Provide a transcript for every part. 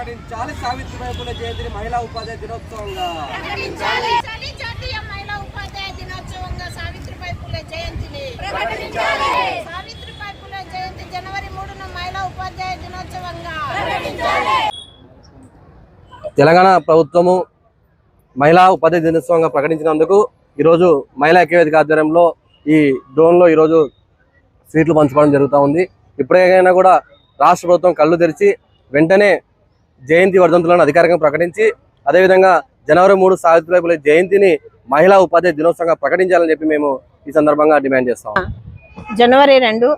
ప్రకటించాలి. సావిత్రిబాయి పూలే జయంతిని మహిళా ఉపాధ్యాయ దినోత్సవంగా. ప్రకటించాలి. జాతీయ మహిళా ఉపాధ్యాయ దినోత్సవంగా సావిత్రిబాయి పూలే జయంతిని. సావిత్రిబాయి పూలే జయంతి జనవరి మూడున మహిళా ఉపాధ్యాయ దినోత్సవంగా. తెలంగాణ ప్రభుత్వము మహిళా ఉపాధ్యాయ దినోత్సవంగా ప్రకటించినందుకు ఈరోజు మహిళా ఐక్యవేదిక ఆధ్వర్యంలో ఈ డ్రోన్లో ఈరోజు సీట్లు పంచుకోవడం జరుగుతూ ఉంది. ఇప్పటికైనా కూడా రాష్ట్ర ప్రభుత్వం కళ్ళు తెరిచి వెంటనే జయంతి వర్ధంతులను అధికారికంగా ప్రకటించి అదేవిధంగా జనవరి మూడు సావిత్రిబాయి పూలే జయంతిని మహిళా ఉపాధ్యాయ దినోత్సవంగా ప్రకటించాలని చెప్పి మేము ఈ సందర్భంగా డిమాండ్ చేస్తాం. జనవరి రెండు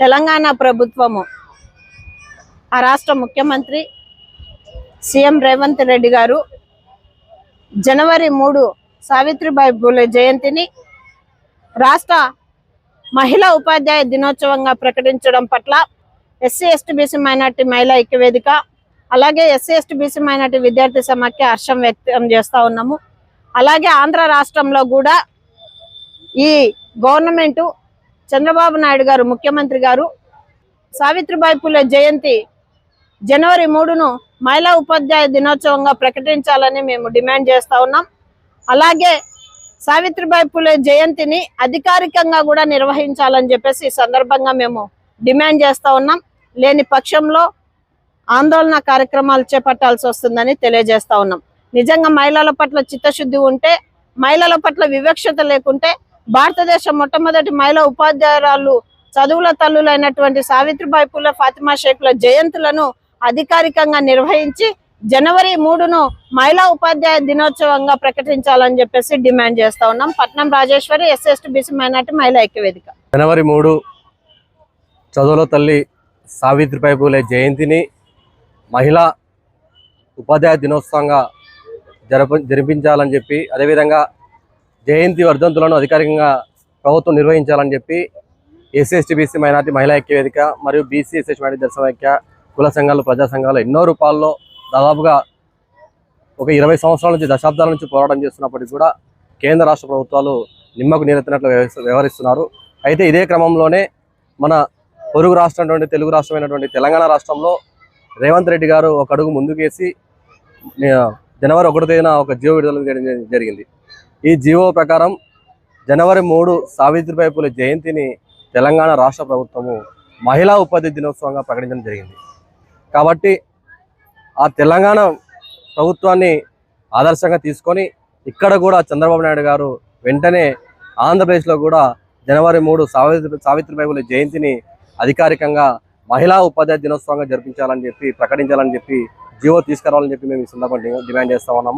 తెలంగాణ ప్రభుత్వము ఆ రాష్ట్ర ముఖ్యమంత్రి సీఎం రేవంత్ రెడ్డి గారు జనవరి మూడు సావిత్రిబాయి పూలే జయంతిని రాష్ట్ర మహిళా ఉపాధ్యాయ దినోత్సవంగా ప్రకటించడం పట్ల ఎస్సీ ఎస్టీ బీసీ మైనార్టీ మహిళా ఐక్యవేదిక అలాగే ఎస్సీ ఎస్టీ బీసీ మైనార్టీ విద్యార్థి సమాఖ్య హర్షం వ్యక్తం చేస్తూ ఉన్నాము. అలాగే ఆంధ్ర రాష్ట్రంలో కూడా ఈ గవర్నమెంట్ చంద్రబాబు నాయుడు గారు ముఖ్యమంత్రి గారు సావిత్రిబాయి పూలే జయంతి జనవరి మూడును మహిళా ఉపాధ్యాయ దినోత్సవంగా ప్రకటించాలని మేము డిమాండ్ చేస్తా ఉన్నాం. అలాగే సావిత్రిబాయి పూలే జయంతిని అధికారికంగా కూడా నిర్వహించాలని చెప్పేసి ఈ సందర్భంగా మేము డిమాండ్ చేస్తూ ఉన్నాం. లేని పక్షంలో ఆందోళన కార్యక్రమాలు చేపట్టాల్సి వస్తుందని తెలియజేస్తా ఉన్నాం. నిజంగా మహిళల పట్ల చిత్తశుద్ధి ఉంటే మహిళల పట్ల వివక్షత లేకుంటే భారతదేశం మొట్టమొదటి మహిళా ఉపాధ్యాయురాలు చదువుల తల్లులైనటువంటి సావిత్రిబాయి పూలే ఫాతిమా షేఖ్ల జయంతులను అధికారికంగా నిర్వహించి జనవరి మూడును మహిళా ఉపాధ్యాయ దినోత్సవంగా ప్రకటించాలని చెప్పేసి డిమాండ్ చేస్తా ఉన్నాం. పట్నం రాజేశ్వరి ఎస్ఎస్టీ బీసీ మైనార్టీ మహిళా ఐక్యవేదిక. జనవరి మూడు చదువుల తల్లి సావిత్రిబాయి పూలే జయంతిని మహిళా ఉపాధ్యాయ దినోత్సవంగా జరప జరిపించాలని చెప్పి అదేవిధంగా జయంతి వర్ధంతులను అధికారికంగా ప్రభుత్వం నిర్వహించాలని చెప్పి ఎస్సీ ఎస్టీ బీసీ మైనార్టీ మహిళా ఐక్య వేదిక మరియు బీసీ ఎస్ఎస్ మైనార్టీ దర్శనైక్య కుల సంఘాలు ప్రజా సంఘాలు ఎన్నో రూపాల్లో దాదాపుగా ఒక ఇరవై సంవత్సరాల నుంచి దశాబ్దాల నుంచి పోరాటం చేస్తున్నప్పటికీ కూడా కేంద్ర రాష్ట్ర ప్రభుత్వాలు నిమ్మకు నీరెత్తినట్లు వ్యవహరిస్తున్నారు. అయితే ఇదే క్రమంలోనే మన పొరుగు రాష్ట్రం అటువంటి తెలుగు రాష్ట్రమైనటువంటి తెలంగాణ రాష్ట్రంలో రేవంత్ రెడ్డి గారు ఒక అడుగు ముందుకేసి జనవరి ఒకటి తేదీన ఒక జీవో విడుదల చేయడం జరిగింది. ఈ జీవో ప్రకారం జనవరి మూడు సావిత్రిబాయి పూల జయంతిని తెలంగాణ రాష్ట్ర ప్రభుత్వము మహిళా ఉపాధి దినోత్సవంగా ప్రకటించడం జరిగింది. కాబట్టి ఆ తెలంగాణ ప్రభుత్వాన్ని ఆదర్శంగా తీసుకొని ఇక్కడ కూడా చంద్రబాబు నాయుడు గారు వెంటనే ఆంధ్రప్రదేశ్లో కూడా జనవరి మూడు సావిత్రి సావిత్రిబాయి పూల జయంతిని అధికారికంగా మహిళా ఉపాధ్యాయ దినోత్సవంగా జరిపించాలని చెప్పి ప్రకటించాలని చెప్పి జీవో తీసుకురావాలని చెప్పి మేము ఈ సందర్భంగా డిమాండ్ చేస్తా ఉన్నాము.